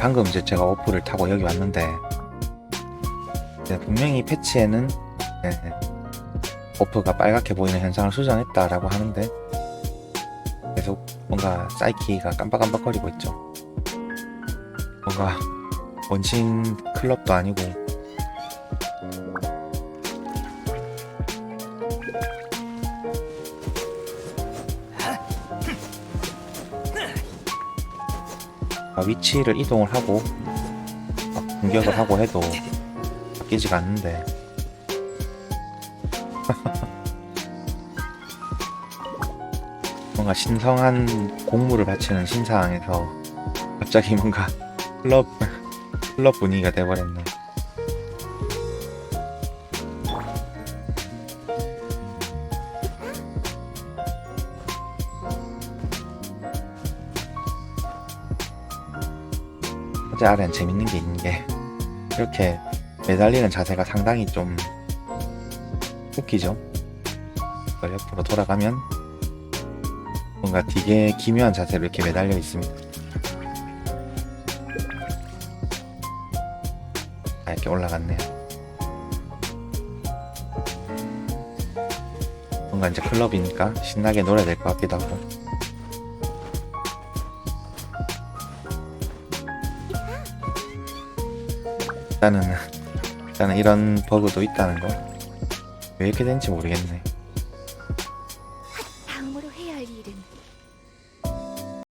방금 이제 제가 어플을 타고 여기 왔는데 네, 분명히 패치에는 네, 버프가 빨갛게 보이는 현상을 수정했다라고 하는데 계속 뭔가 사이키가 깜빡깜빡거리고 있죠. 뭔가 원신 클럽도 아니고 위치를 이동을 하고 막 공격을 하고 해도 바뀌지가 않는데 뭔가 신성한 공물을 바치는 신사항에서 갑자기 뭔가 클럽 클럽 분위기가 돼버렸네. 어제 아래는 재밌는 게 있는 게 이렇게 매달리는 자세가 상당히 좀 웃기죠. 옆으로 돌아가면 뭔가 되게 기묘한 자세로 이렇게 매달려 있습니다. 아, 이렇게 올라갔네요. 뭔가 이제 클럽이니까 신나게 놀아야 될 것 같기도 하고. 일단은 일단은 이런 버그도 있다는 거. 왜 이렇게 된지 모르겠네. 다음으로 해야 할 일은